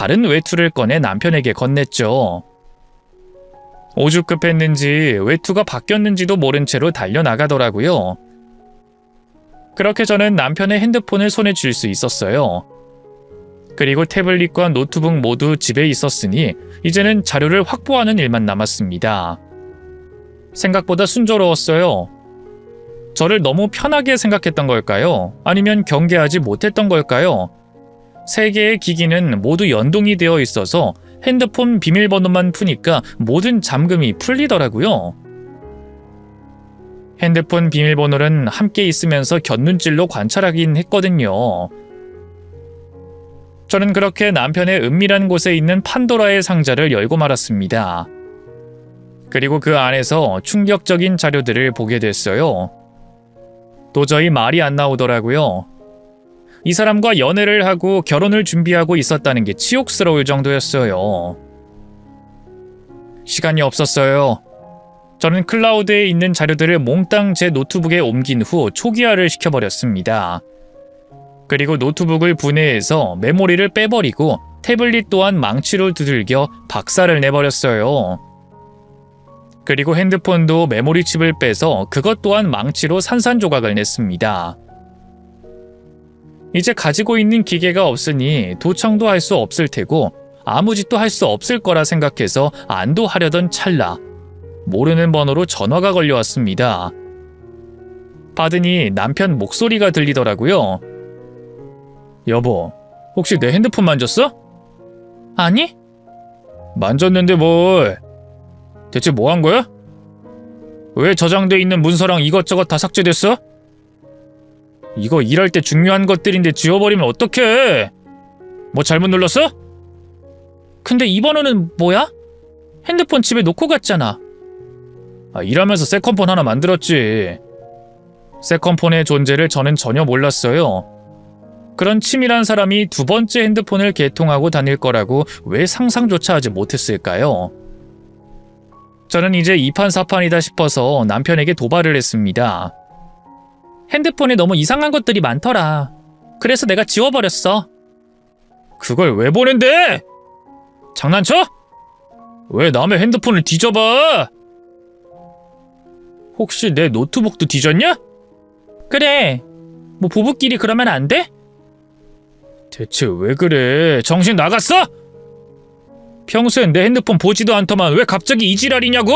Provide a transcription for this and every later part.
다른 외투를 꺼내 남편에게 건넸죠. 오죽급했는지 외투가 바뀌었는지도 모른 채로 달려나가더라고요. 그렇게 저는 남편의 핸드폰을 손에 쥘 수 있었어요. 그리고 태블릿과 노트북 모두 집에 있었으니 이제는 자료를 확보하는 일만 남았습니다. 생각보다 순조로웠어요. 저를 너무 편하게 생각했던 걸까요? 아니면 경계하지 못했던 걸까요? 세 개의 기기는 모두 연동이 되어 있어서 핸드폰 비밀번호만 푸니까 모든 잠금이 풀리더라고요. 핸드폰 비밀번호는 함께 있으면서 곁눈질로 관찰하긴 했거든요. 저는 그렇게 남편의 은밀한 곳에 있는 판도라의 상자를 열고 말았습니다. 그리고 그 안에서 충격적인 자료들을 보게 됐어요. 도저히 말이 안 나오더라고요. 이 사람과 연애를 하고 결혼을 준비하고 있었다는 게 치욕스러울 정도였어요. 시간이 없었어요. 저는 클라우드에 있는 자료들을 몽땅 제 노트북에 옮긴 후 초기화를 시켜버렸습니다. 그리고 노트북을 분해해서 메모리를 빼버리고 태블릿 또한 망치로 두들겨 박살을 내버렸어요. 그리고 핸드폰도 메모리 칩을 빼서 그것 또한 망치로 산산조각을 냈습니다. 이제 가지고 있는 기계가 없으니 도청도 할 수 없을 테고 아무 짓도 할 수 없을 거라 생각해서 안도하려던 찰나 모르는 번호로 전화가 걸려왔습니다. 받으니 남편 목소리가 들리더라고요. 여보, 혹시 내 핸드폰 만졌어? 아니? 만졌는데 뭘? 대체 뭐 한 거야? 왜 저장돼 있는 문서랑 이것저것 다 삭제됐어? 이거 일할 때 중요한 것들인데 지워버리면 어떡해? 뭐 잘못 눌렀어? 근데 이 번호는 뭐야? 핸드폰 집에 놓고 갔잖아. 아, 일하면서 세컨폰 하나 만들었지. 세컨폰의 존재를 저는 전혀 몰랐어요. 그런 치밀한 사람이 두 번째 핸드폰을 개통하고 다닐 거라고 왜 상상조차 하지 못했을까요? 저는 이제 이판사판이다 싶어서 남편에게 도발을 했습니다. 핸드폰에 너무 이상한 것들이 많더라. 그래서 내가 지워버렸어. 그걸 왜 보낸대? 장난쳐? 왜 남의 핸드폰을 뒤져봐? 혹시 내 노트북도 뒤졌냐? 그래. 뭐 부부끼리 그러면 안 돼? 대체 왜 그래? 정신 나갔어? 평소엔 내 핸드폰 보지도 않더만 왜 갑자기 이 지랄이냐고?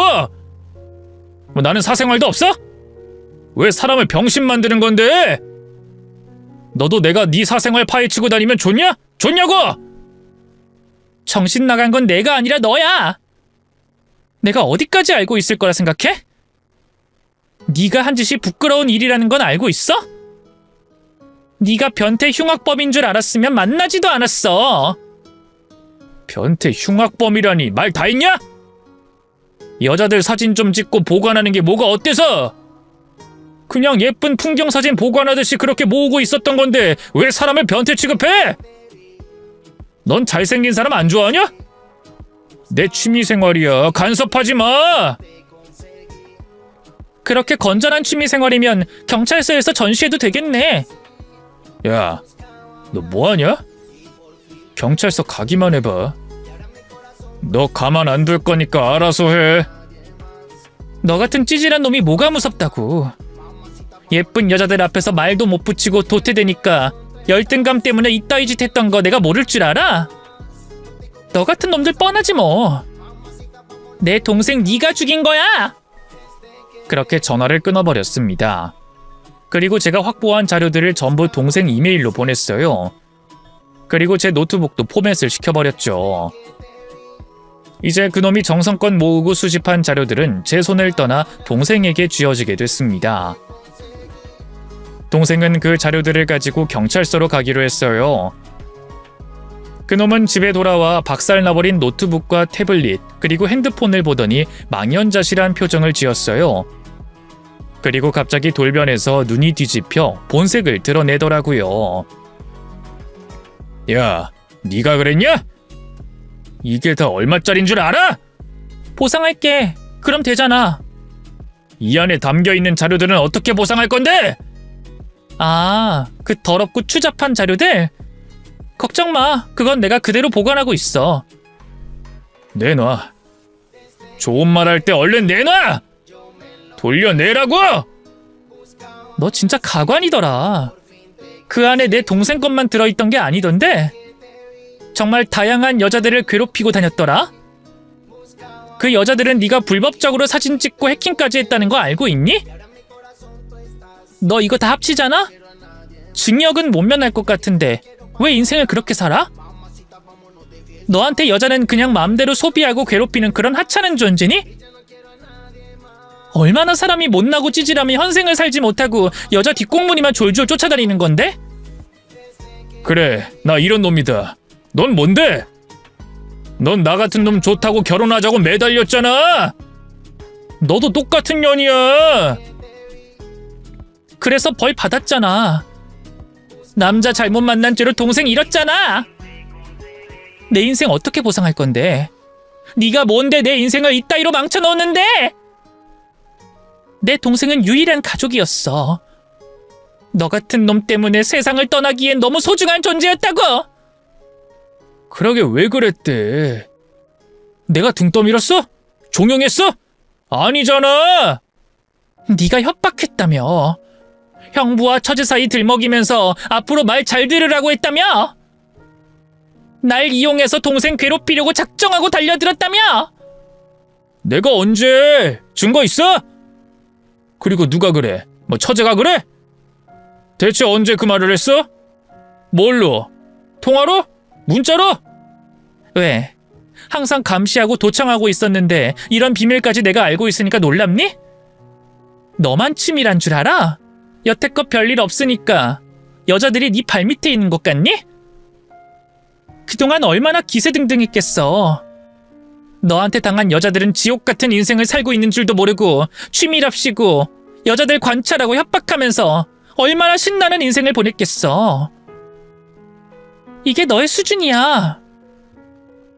뭐 나는 사생활도 없어? 왜 사람을 병신 만드는 건데? 너도 내가 네 사생활 파헤치고 다니면 좋냐? 좋냐고? 정신 나간 건 내가 아니라 너야. 내가 어디까지 알고 있을 거라 생각해? 네가 한 짓이 부끄러운 일이라는 건 알고 있어? 네가 변태 흉악범인 줄 알았으면 만나지도 않았어. 변태 흉악범이라니 말 다 했냐? 여자들 사진 좀 찍고 보관하는 게 뭐가 어때서? 그냥 예쁜 풍경 사진 보관하듯이 그렇게 모으고 있었던 건데 왜 사람을 변태 취급해? 넌 잘생긴 사람 안 좋아하냐? 내 취미 생활이야. 간섭하지 마. 그렇게 건전한 취미 생활이면 경찰서에서 전시해도 되겠네. 야, 너 뭐하냐? 경찰서 가기만 해봐. 너 가만 안 둘 거니까 알아서 해. 너 같은 찌질한 놈이 뭐가 무섭다고. 예쁜 여자들 앞에서 말도 못 붙이고 도태되니까 열등감 때문에 이따위 짓 했던 거 내가 모를 줄 알아? 너 같은 놈들 뻔하지 뭐. 내 동생 네가 죽인 거야. 그렇게 전화를 끊어버렸습니다. 그리고 제가 확보한 자료들을 전부 동생 이메일로 보냈어요. 그리고 제 노트북도 포맷을 시켜버렸죠. 이제 그놈이 정성껏 모으고 수집한 자료들은 제 손을 떠나 동생에게 쥐어지게 됐습니다. 동생은 그 자료들을 가지고 경찰서로 가기로 했어요. 그놈은 집에 돌아와 박살나버린 노트북과 태블릿 그리고 핸드폰을 보더니 망연자실한 표정을 지었어요. 그리고 갑자기 돌변해서 눈이 뒤집혀 본색을 드러내더라고요. 야, 네가 그랬냐? 이게 다 얼마짜린 줄 알아? 보상할게. 그럼 되잖아. 이 안에 담겨 있는 자료들은 어떻게 보상할 건데? 아, 그 더럽고 추잡한 자료들? 걱정 마. 그건 내가 그대로 보관하고 있어. 내놔. 좋은 말 할 때 얼른 내놔! 돌려내라고! 너 진짜 가관이더라. 그 안에 내 동생 것만 들어있던 게 아니던데? 정말 다양한 여자들을 괴롭히고 다녔더라? 그 여자들은 네가 불법적으로 사진 찍고 해킹까지 했다는 거 알고 있니? 너 이거 다 합치잖아? 증역은 못 면할 것 같은데 왜 인생을 그렇게 살아? 너한테 여자는 그냥 마음대로 소비하고 괴롭히는 그런 하찮은 존재니? 얼마나 사람이 못나고 찌질하면 현생을 살지 못하고 여자 뒷공무니만 졸졸 쫓아다니는 건데? 그래, 나 이런 놈이다. 넌 뭔데? 넌 나 같은 놈 좋다고 결혼하자고 매달렸잖아. 너도 똑같은 년이야. 그래서 벌 받았잖아. 남자 잘못 만난 죄로 동생 잃었잖아. 내 인생 어떻게 보상할 건데? 네가 뭔데 내 인생을 이따위로 망쳐놓는데? 내 동생은 유일한 가족이었어. 너 같은 놈 때문에 세상을 떠나기엔 너무 소중한 존재였다고. 그러게 왜 그랬대? 내가 등 떠밀었어? 종용했어? 아니잖아. 네가 협박했다며. 형부와 처제 사이 들먹이면서 앞으로 말 잘 들으라고 했다며. 날 이용해서 동생 괴롭히려고 작정하고 달려들었다며. 내가 언제 증거 있어? 그리고 누가 그래? 뭐 처제가 그래? 대체 언제 그 말을 했어? 뭘로? 통화로? 문자로? 왜? 항상 감시하고 도청하고 있었는데 이런 비밀까지 내가 알고 있으니까 놀랍니? 너만 치밀한 줄 알아? 여태껏 별일 없으니까 여자들이 네 발밑에 있는 것 같니? 그동안 얼마나 기세등등했겠어. 너한테 당한 여자들은 지옥 같은 인생을 살고 있는 줄도 모르고 취미랍시고 여자들 관찰하고 협박하면서 얼마나 신나는 인생을 보냈겠어. 이게 너의 수준이야.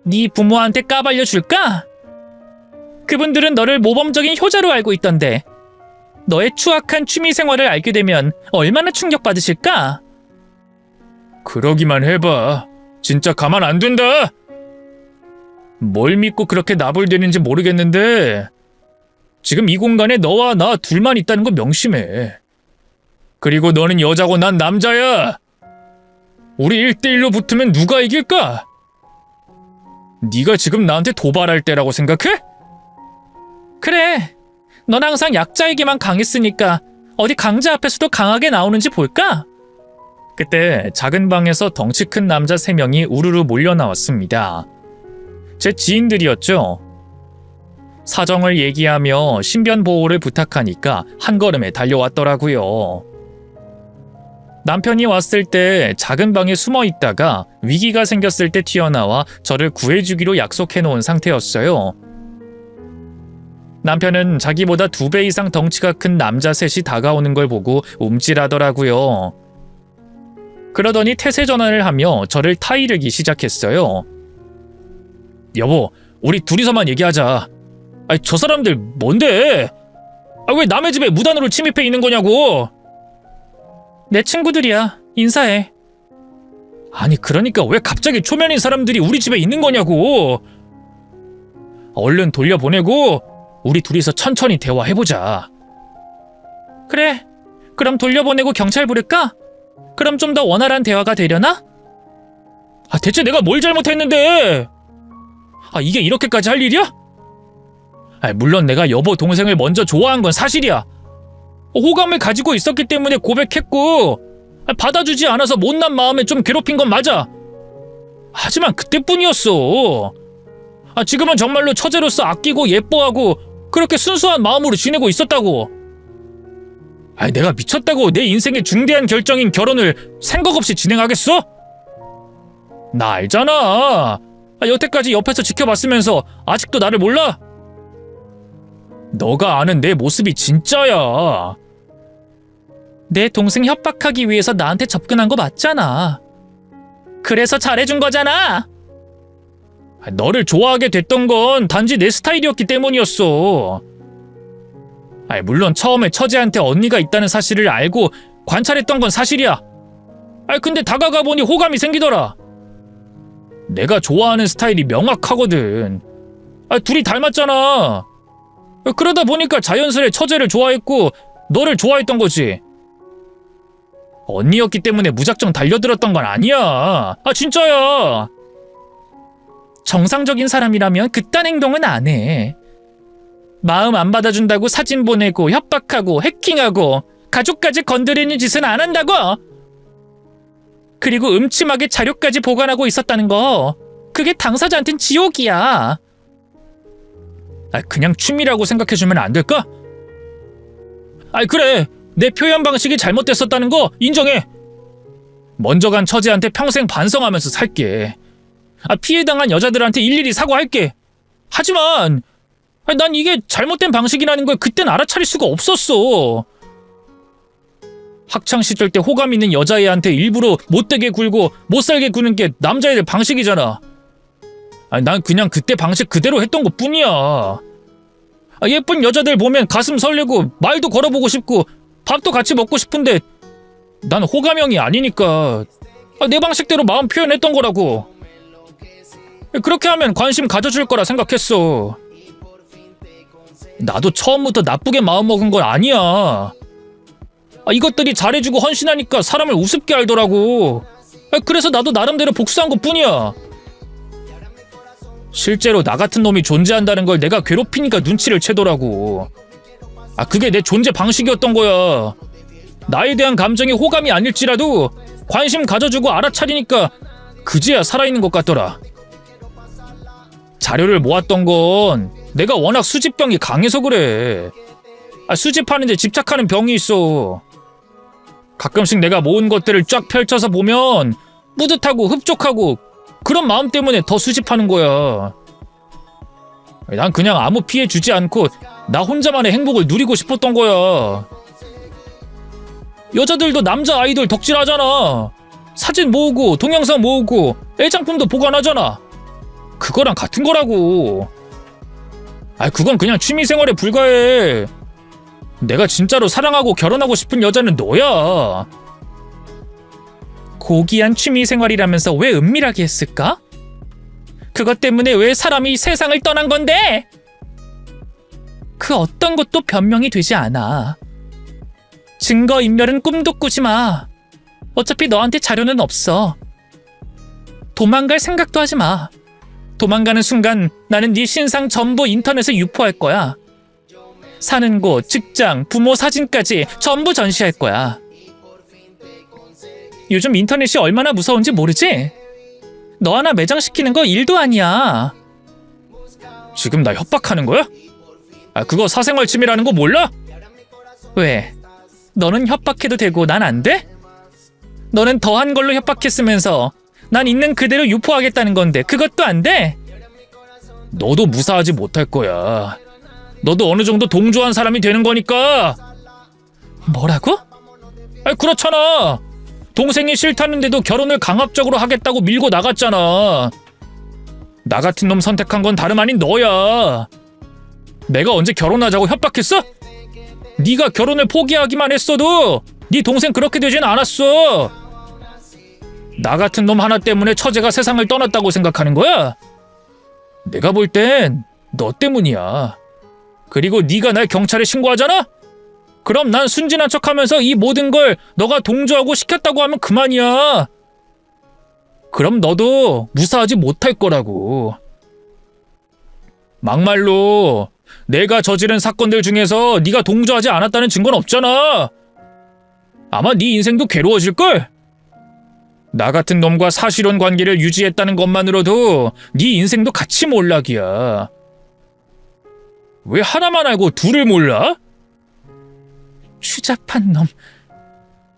네 부모한테 까발려 줄까? 그분들은 너를 모범적인 효자로 알고 있던데 너의 추악한 취미 생활을 알게 되면 얼마나 충격받으실까? 그러기만 해봐. 진짜 가만 안 둔다. 뭘 믿고 그렇게 나불대는지 모르겠는데 지금 이 공간에 너와 나 둘만 있다는 거 명심해. 그리고 너는 여자고 난 남자야. 우리 1대1로 붙으면 누가 이길까? 네가 지금 나한테 도발할 때라고 생각해? 그래. 넌 항상 약자에게만 강했으니까 어디 강자 앞에서도 강하게 나오는지 볼까? 그때 작은 방에서 덩치 큰 남자 3명이 우르르 몰려 나왔습니다. 제 지인들이었죠. 사정을 얘기하며 신변 보호를 부탁하니까 한 걸음에 달려왔더라고요. 남편이 왔을 때 작은 방에 숨어 있다가 위기가 생겼을 때 튀어나와 저를 구해주기로 약속해 놓은 상태였어요. 남편은 자기보다 두 배 이상 덩치가 큰 남자 셋이 다가오는 걸 보고 움찔하더라고요. 그러더니 태세 전환을 하며 저를 타이르기 시작했어요. 여보, 우리 둘이서만 얘기하자. 아니, 저 사람들 뭔데? 아, 왜 남의 집에 무단으로 침입해 있는 거냐고? 내 친구들이야. 인사해. 아니, 그러니까 왜 갑자기 초면인 사람들이 우리 집에 있는 거냐고? 얼른 돌려보내고 우리 둘이서 천천히 대화해보자. 그래. 그럼 돌려보내고 경찰 부를까? 그럼 좀 더 원활한 대화가 되려나? 아, 대체 내가 뭘 잘못했는데? 아, 이게 이렇게까지 할 일이야? 아, 물론 내가 여보 동생을 먼저 좋아한 건 사실이야. 호감을 가지고 있었기 때문에 고백했고, 아, 받아주지 않아서 못난 마음에 좀 괴롭힌 건 맞아. 하지만 그때뿐이었어. 아, 지금은 정말로 처제로서 아끼고 예뻐하고 그렇게 순수한 마음으로 지내고 있었다고. 아, 내가 미쳤다고 내 인생의 중대한 결정인 결혼을 생각 없이 진행하겠어? 나 알잖아. 아, 여태까지 옆에서 지켜봤으면서 아직도 나를 몰라? 너가 아는 내 모습이 진짜야. 내 동생 협박하기 위해서 나한테 접근한 거 맞잖아. 그래서 잘해준 거잖아. 아, 너를 좋아하게 됐던 건 단지 내 스타일이었기 때문이었어. 아니, 물론 처음에 처제한테 언니가 있다는 사실을 알고 관찰했던 건 사실이야. 아 근데 다가가 보니 호감이 생기더라. 내가 좋아하는 스타일이 명확하거든. 아, 둘이 닮았잖아. 그러다 보니까 자연스레 처제를 좋아했고 너를 좋아했던 거지. 언니였기 때문에 무작정 달려들었던 건 아니야. 아, 진짜야. 정상적인 사람이라면 그딴 행동은 안 해. 마음 안 받아준다고 사진 보내고 협박하고 해킹하고 가족까지 건드리는 짓은 안 한다고. 그리고 음침하게 자료까지 보관하고 있었다는 거. 그게 당사자한텐 지옥이야. 아, 그냥 취미라고 생각해주면 안 될까? 아, 그래. 내 표현 방식이 잘못됐었다는 거 인정해. 먼저 간 처제한테 평생 반성하면서 살게. 아, 피해당한 여자들한테 일일이 사과할게. 하지만 아, 난 이게 잘못된 방식이라는 걸 그땐 알아차릴 수가 없었어. 학창 시절 때 호감 있는 여자애한테 일부러 못되게 굴고 못살게 구는 게 남자애들 방식이잖아. 아니, 난 그냥 그때 방식 그대로 했던 것 뿐이야. 아, 예쁜 여자들 보면 가슴 설레고 말도 걸어보고 싶고 밥도 같이 먹고 싶은데 난 호감형이 아니니까 아, 내 방식대로 마음 표현했던 거라고. 그렇게 하면 관심 가져줄 거라 생각했어. 나도 처음부터 나쁘게 마음먹은 건 아니야. 아, 이것들이 잘해주고 헌신하니까 사람을 우습게 알더라고. 아, 그래서 나도 나름대로 복수한 것 뿐이야. 실제로 나 같은 놈이 존재한다는 걸 내가 괴롭히니까 눈치를 채더라고. 아, 그게 내 존재 방식이었던 거야. 나에 대한 감정이 호감이 아닐지라도 관심 가져주고 알아차리니까 그제야 살아있는 것 같더라. 자료를 모았던 건 내가 워낙 수집병이 강해서 그래. 아, 수집하는데 집착하는 병이 있어. 가끔씩 내가 모은 것들을 쫙 펼쳐서 보면 뿌듯하고 흡족하고 그런 마음 때문에 더 수집하는 거야. 난 그냥 아무 피해 주지 않고 나 혼자만의 행복을 누리고 싶었던 거야. 여자들도 남자 아이돌 덕질하잖아. 사진 모으고 동영상 모으고 애장품도 보관하잖아. 그거랑 같은 거라고. 아, 그건 그냥 취미 생활에 불과해. 내가 진짜로 사랑하고 결혼하고 싶은 여자는 너야. 고귀한 취미 생활이라면서 왜 은밀하게 했을까? 그것 때문에 왜 사람이 세상을 떠난 건데? 그 어떤 것도 변명이 되지 않아. 증거 인멸은 꿈도 꾸지 마. 어차피 너한테 자료는 없어. 도망갈 생각도 하지 마. 도망가는 순간 나는 네 신상 전부 인터넷에 유포할 거야. 사는 곳, 직장, 부모 사진까지 전부 전시할 거야. 요즘 인터넷이 얼마나 무서운지 모르지? 너 하나 매장시키는 거 일도 아니야. 지금 나 협박하는 거야? 아, 그거 사생활 침해라는 거 몰라? 왜? 너는 협박해도 되고 난 안 돼? 너는 더한 걸로 협박했으면서 난 있는 그대로 유포하겠다는 건데 그것도 안 돼? 너도 무사하지 못할 거야. 너도 어느 정도 동조한 사람이 되는 거니까. 뭐라고? 아, 그렇잖아. 동생이 싫다는데도 결혼을 강압적으로 하겠다고 밀고 나갔잖아. 나 같은 놈 선택한 건 다름 아닌 너야. 내가 언제 결혼하자고 협박했어? 네가 결혼을 포기하기만 했어도 네 동생 그렇게 되진 않았어. 나 같은 놈 하나 때문에 처제가 세상을 떠났다고 생각하는 거야? 내가 볼 땐 너 때문이야. 그리고 네가 날 경찰에 신고하잖아? 그럼 난 순진한 척하면서 이 모든 걸 너가 동조하고 시켰다고 하면 그만이야. 그럼 너도 무사하지 못할 거라고. 막말로 내가 저지른 사건들 중에서 네가 동조하지 않았다는 증거는 없잖아. 아마 네 인생도 괴로워질 걸. 나 같은 놈과 사실혼 관계를 유지했다는 것만으로도 네 인생도 같이 몰락이야. 왜 하나만 알고 둘을 몰라? 추잡한 놈.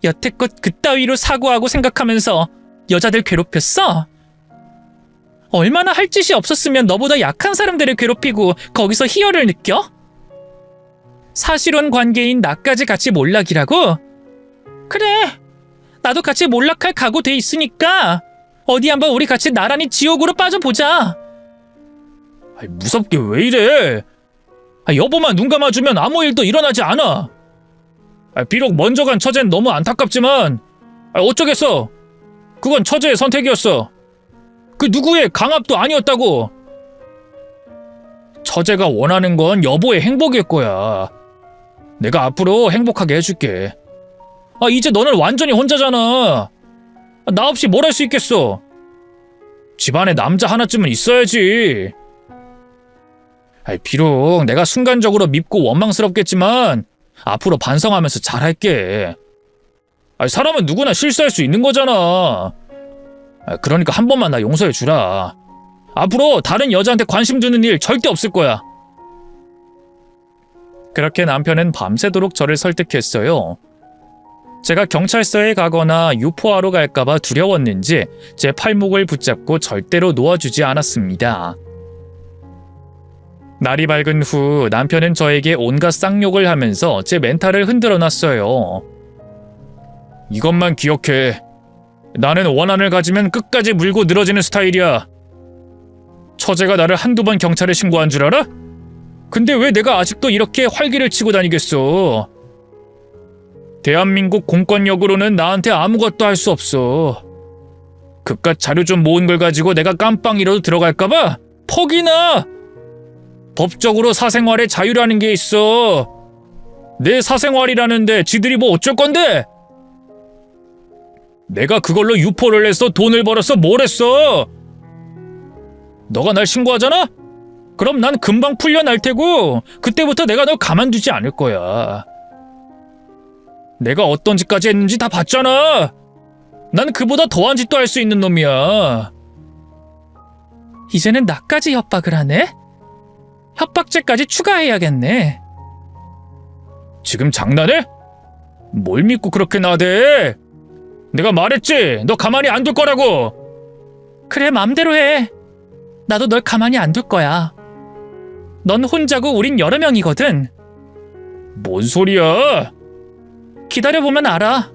여태껏 그따위로 사고하고 생각하면서 여자들 괴롭혔어? 얼마나 할 짓이 없었으면 너보다 약한 사람들을 괴롭히고 거기서 희열을 느껴? 사실혼 관계인 나까지 같이 몰락이라고? 그래. 나도 같이 몰락할 각오 돼 있으니까 어디 한번 우리 같이 나란히 지옥으로 빠져보자. 아이, 무섭게 왜 이래? 아, 여보만 눈 감아주면 아무 일도 일어나지 않아. 아, 비록 먼저 간 처제는 너무 안타깝지만 아, 어쩌겠어. 그건 처제의 선택이었어. 그 누구의 강압도 아니었다고. 처제가 원하는 건 여보의 행복일 거야. 내가 앞으로 행복하게 해줄게. 아, 이제 너는 완전히 혼자잖아. 나 없이 뭘 할 수 있겠어? 집안에 남자 하나쯤은 있어야지. 아이, 비록 내가 순간적으로 밉고 원망스럽겠지만 앞으로 반성하면서 잘할게. 아이, 사람은 누구나 실수할 수 있는 거잖아. 아, 그러니까 한 번만 나 용서해 주라. 앞으로 다른 여자한테 관심 두는 일 절대 없을 거야. 그렇게 남편은 밤새도록 저를 설득했어요. 제가 경찰서에 가거나 유포하러 갈까봐 두려웠는지 제 팔목을 붙잡고 절대로 놓아주지 않았습니다. 날이 밝은 후 남편은 저에게 온갖 쌍욕을 하면서 제 멘탈을 흔들어 놨어요. 이것만 기억해. 나는 원한을 가지면 끝까지 물고 늘어지는 스타일이야. 처제가 나를 한두 번 경찰에 신고한 줄 알아? 근데 왜 내가 아직도 이렇게 활기를 치고 다니겠어? 대한민국 공권력으로는 나한테 아무것도 할 수 없어. 그깟 자료 좀 모은 걸 가지고 내가 깜빵이라도 들어갈까봐 퍽이나! 법적으로 사생활에 자유라는 게 있어. 내 사생활이라는데 지들이 뭐 어쩔 건데? 내가 그걸로 유포를 해서 돈을 벌어서 뭘 했어? 너가 날 신고하잖아? 그럼 난 금방 풀려날 테고 그때부터 내가 널 가만두지 않을 거야. 내가 어떤 짓까지 했는지 다 봤잖아. 난 그보다 더한 짓도 할 수 있는 놈이야. 이제는 나까지 협박을 하네? 협박죄까지 추가해야겠네. 지금 장난해? 뭘 믿고 그렇게 나대? 내가 말했지. 너 가만히 안 둘 거라고. 그래, 맘대로 해. 나도 널 가만히 안 둘 거야. 넌 혼자고 우린 여러 명이거든. 뭔 소리야? 기다려보면 알아.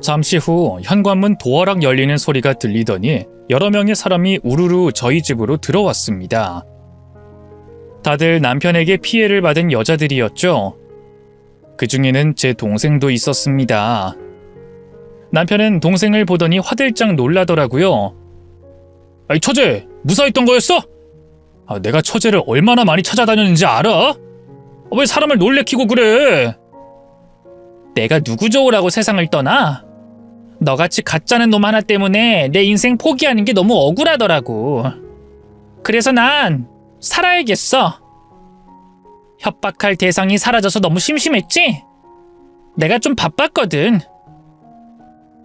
잠시 후 현관문 도어락 열리는 소리가 들리더니 여러 명의 사람이 우르르 저희 집으로 들어왔습니다. 다들 남편에게 피해를 받은 여자들이었죠. 그 중에는 제 동생도 있었습니다. 남편은 동생을 보더니 화들짝 놀라더라고요. 아이, 처제, 무사했던 거였어? 아, 내가 처제를 얼마나 많이 찾아다녔는지 알아? 아, 왜 사람을 놀래키고 그래? 내가 누구 좋으라고 세상을 떠나? 너같이 가짜는 놈 하나 때문에 내 인생 포기하는 게 너무 억울하더라고. 그래서 난 살아야겠어. 협박할 대상이 사라져서 너무 심심했지? 내가 좀 바빴거든.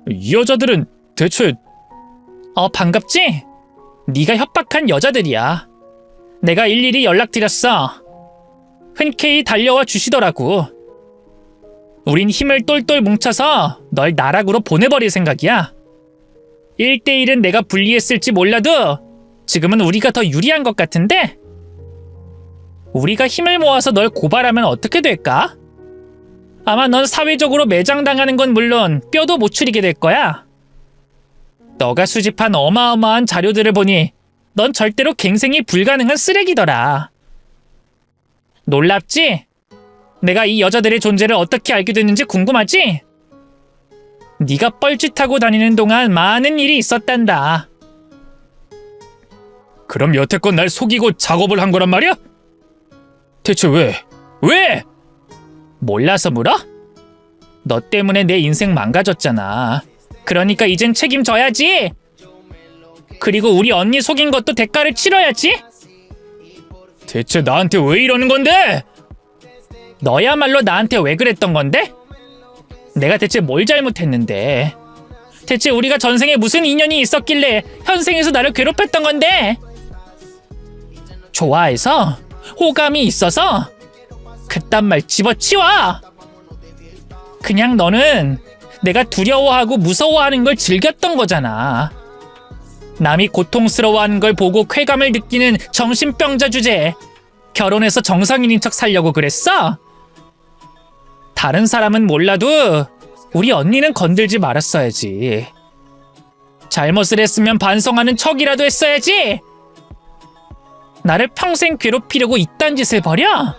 이 여자들은 대체 어 반갑지? 네가 협박한 여자들이야. 내가 일일이 연락드렸어. 흔쾌히 달려와 주시더라고. 우린 힘을 똘똘 뭉쳐서 널 나락으로 보내버릴 생각이야. 1대1은 내가 불리했을지 몰라도 지금은 우리가 더 유리한 것 같은데? 우리가 힘을 모아서 널 고발하면 어떻게 될까? 아마 넌 사회적으로 매장당하는 건 물론 뼈도 못 추리게 될 거야. 너가 수집한 어마어마한 자료들을 보니 넌 절대로 갱생이 불가능한 쓰레기더라. 놀랍지? 내가 이 여자들의 존재를 어떻게 알게 됐는지 궁금하지? 네가 뻘짓하고 다니는 동안 많은 일이 있었단다. 그럼 여태껏 날 속이고 작업을 한 거란 말이야? 대체 왜? 왜? 몰라서 물어? 너 때문에 내 인생 망가졌잖아. 그러니까 이젠 책임져야지. 그리고 우리 언니 속인 것도 대가를 치러야지. 대체 나한테 왜 이러는 건데? 너야말로 나한테 왜 그랬던 건데? 내가 대체 뭘 잘못했는데? 대체 우리가 전생에 무슨 인연이 있었길래 현생에서 나를 괴롭혔던 건데? 좋아해서? 호감이 있어서? 그딴 말 집어치워! 그냥 너는 내가 두려워하고 무서워하는 걸 즐겼던 거잖아. 남이 고통스러워하는 걸 보고 쾌감을 느끼는 정신병자 주제. 결혼해서 정상인인 척 살려고 그랬어? 다른 사람은 몰라도 우리 언니는 건들지 말았어야지. 잘못을 했으면 반성하는 척이라도 했어야지. 나를 평생 괴롭히려고 이딴 짓을 벌여?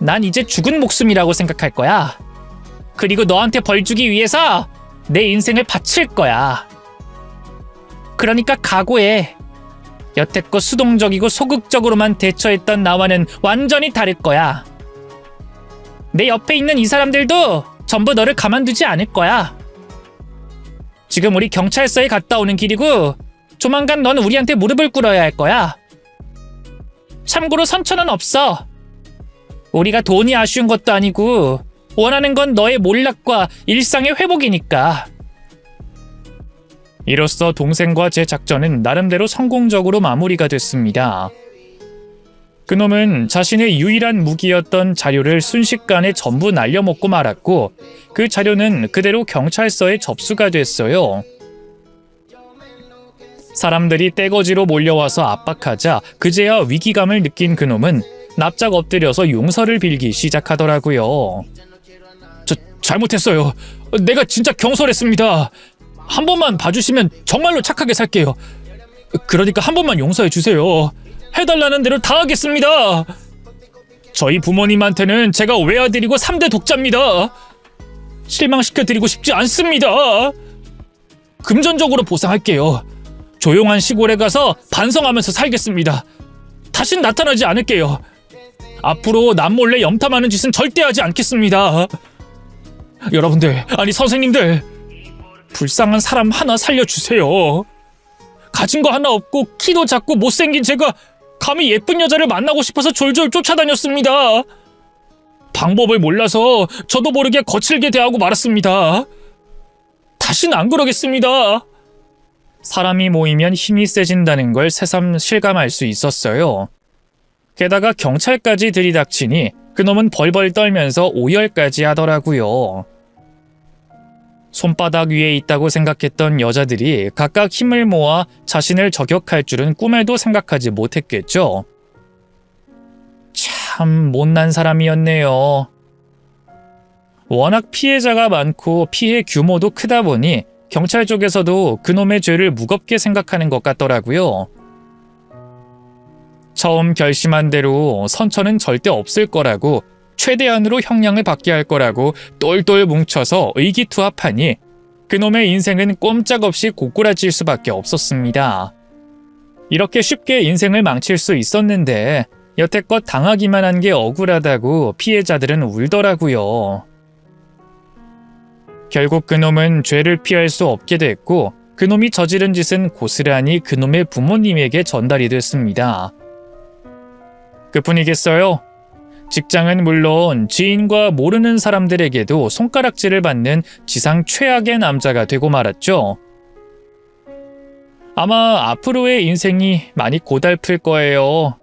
난 이제 죽은 목숨이라고 생각할 거야. 그리고 너한테 벌 주기 위해서 내 인생을 바칠 거야. 그러니까 각오해. 여태껏 수동적이고 소극적으로만 대처했던 나와는 완전히 다를 거야. 내 옆에 있는 이 사람들도 전부 너를 가만두지 않을 거야. 지금 우리 경찰서에 갔다 오는 길이고 조만간 넌 우리한테 무릎을 꿇어야 할 거야. 참고로 선처는 없어. 우리가 돈이 아쉬운 것도 아니고 원하는 건 너의 몰락과 일상의 회복이니까. 이로써 동생과 제 작전은 나름대로 성공적으로 마무리가 됐습니다. 그놈은 자신의 유일한 무기였던 자료를 순식간에 전부 날려먹고 말았고 그 자료는 그대로 경찰서에 접수가 됐어요. 사람들이 떼거지로 몰려와서 압박하자 그제야 위기감을 느낀 그놈은 납작 엎드려서 용서를 빌기 시작하더라고요. 저 잘못했어요. 내가 진짜 경솔했습니다. 한 번만 봐주시면 정말로 착하게 살게요. 그러니까 한 번만 용서해 주세요. 해달라는 대로 다 하겠습니다. 저희 부모님한테는 제가 외아들이고 3대 독자입니다. 실망시켜드리고 싶지 않습니다. 금전적으로 보상할게요. 조용한 시골에 가서 반성하면서 살겠습니다. 다신 나타나지 않을게요. 앞으로 남몰래 염탐하는 짓은 절대 하지 않겠습니다. 여러분들, 아니 선생님들, 불쌍한 사람 하나 살려주세요. 가진 거 하나 없고 키도 작고 못생긴 제가 감히 예쁜 여자를 만나고 싶어서 졸졸 쫓아다녔습니다. 방법을 몰라서 저도 모르게 거칠게 대하고 말았습니다. 다신 안 그러겠습니다. 사람이 모이면 힘이 세진다는 걸 새삼 실감할 수 있었어요. 게다가 경찰까지 들이닥치니 그놈은 벌벌 떨면서 오열까지 하더라고요. 손바닥 위에 있다고 생각했던 여자들이 각각 힘을 모아 자신을 저격할 줄은 꿈에도 생각하지 못했겠죠. 참 못난 사람이었네요. 워낙 피해자가 많고 피해 규모도 크다 보니 경찰 쪽에서도 그놈의 죄를 무겁게 생각하는 것 같더라고요. 처음 결심한 대로 선처는 절대 없을 거라고 최대한으로 형량을 받게 할 거라고 똘똘 뭉쳐서 의기투합하니 그놈의 인생은 꼼짝없이 고꾸라질 수밖에 없었습니다. 이렇게 쉽게 인생을 망칠 수 있었는데 여태껏 당하기만 한 게 억울하다고 피해자들은 울더라고요. 결국 그놈은 죄를 피할 수 없게 됐고 그놈이 저지른 짓은 고스란히 그놈의 부모님에게 전달이 됐습니다. 그뿐이겠어요? 직장은 물론 지인과 모르는 사람들에게도 손가락질을 받는 지상 최악의 남자가 되고 말았죠. 아마 앞으로의 인생이 많이 고달플 거예요.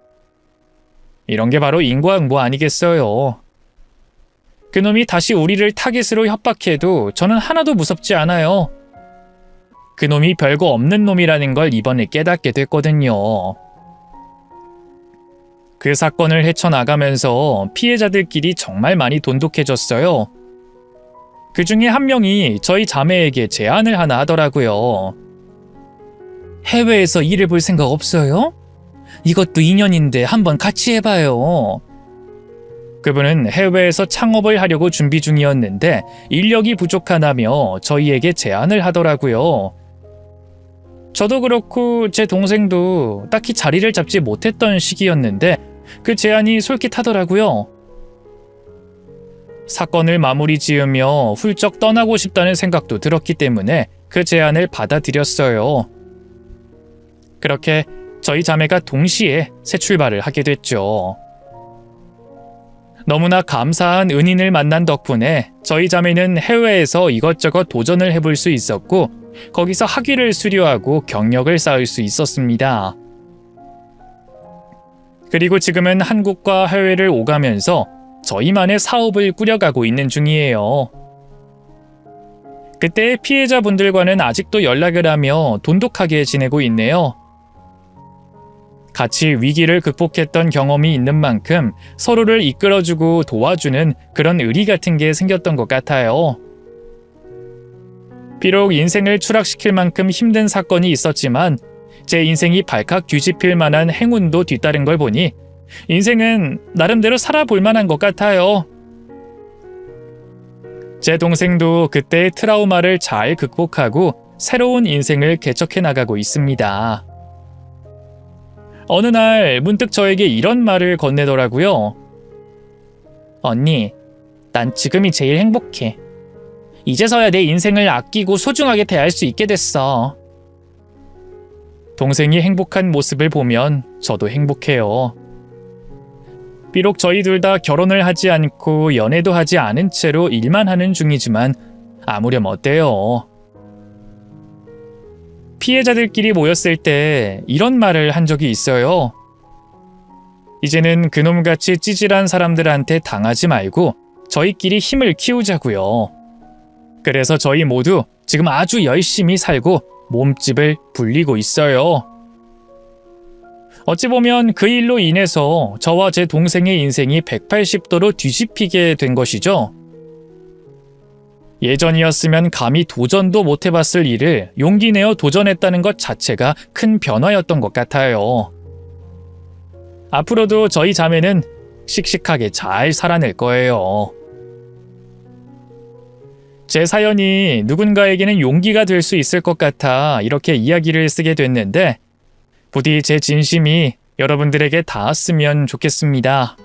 이런 게 바로 인과응보 아니겠어요. 그놈이 다시 우리를 타깃으로 협박해도 저는 하나도 무섭지 않아요. 그놈이 별거 없는 놈이라는 걸 이번에 깨닫게 됐거든요. 그 사건을 헤쳐나가면서 피해자들끼리 정말 많이 돈독해졌어요. 그 중에 한 명이 저희 자매에게 제안을 하나 하더라고요. 해외에서 일해볼 생각 없어요? 이것도 인연인데 한번 같이 해봐요. 그분은 해외에서 창업을 하려고 준비 중이었는데 인력이 부족하다며 저희에게 제안을 하더라고요. 저도 그렇고 제 동생도 딱히 자리를 잡지 못했던 시기였는데 그 제안이 솔깃하더라고요. 사건을 마무리 지으며 훌쩍 떠나고 싶다는 생각도 들었기 때문에 그 제안을 받아들였어요. 그렇게 저희 자매가 동시에 새 출발을 하게 됐죠. 너무나 감사한 은인을 만난 덕분에 저희 자매는 해외에서 이것저것 도전을 해볼 수 있었고 거기서 학위를 수료하고 경력을 쌓을 수 있었습니다. 그리고 지금은 한국과 해외를 오가면서 저희만의 사업을 꾸려가고 있는 중이에요. 그때 피해자분들과는 아직도 연락을 하며 돈독하게 지내고 있네요. 같이 위기를 극복했던 경험이 있는 만큼 서로를 이끌어주고 도와주는 그런 의리 같은 게 생겼던 것 같아요. 비록 인생을 추락시킬 만큼 힘든 사건이 있었지만 제 인생이 발칵 뒤집힐 만한 행운도 뒤따른 걸 보니 인생은 나름대로 살아볼 만한 것 같아요. 제 동생도 그때의 트라우마를 잘 극복하고 새로운 인생을 개척해 나가고 있습니다. 어느 날 문득 저에게 이런 말을 건네더라고요. 언니, 난 지금이 제일 행복해. 이제서야 내 인생을 아끼고 소중하게 대할 수 있게 됐어. 동생이 행복한 모습을 보면 저도 행복해요. 비록 저희 둘 다 결혼을 하지 않고 연애도 하지 않은 채로 일만 하는 중이지만 아무렴 어때요? 피해자들끼리 모였을 때 이런 말을 한 적이 있어요. 이제는 그놈같이 찌질한 사람들한테 당하지 말고 저희끼리 힘을 키우자고요. 그래서 저희 모두 지금 아주 열심히 살고 몸집을 불리고 있어요. 어찌 보면 그 일로 인해서 저와 제 동생의 인생이 180도로 뒤집히게 된 것이죠. 예전이었으면 감히 도전도 못 해봤을 일을 용기 내어 도전했다는 것 자체가 큰 변화였던 것 같아요. 앞으로도 저희 자매는 씩씩하게 잘 살아낼 거예요. 제 사연이 누군가에게는 용기가 될 수 있을 것 같아 이렇게 이야기를 쓰게 됐는데 부디 제 진심이 여러분들에게 닿았으면 좋겠습니다.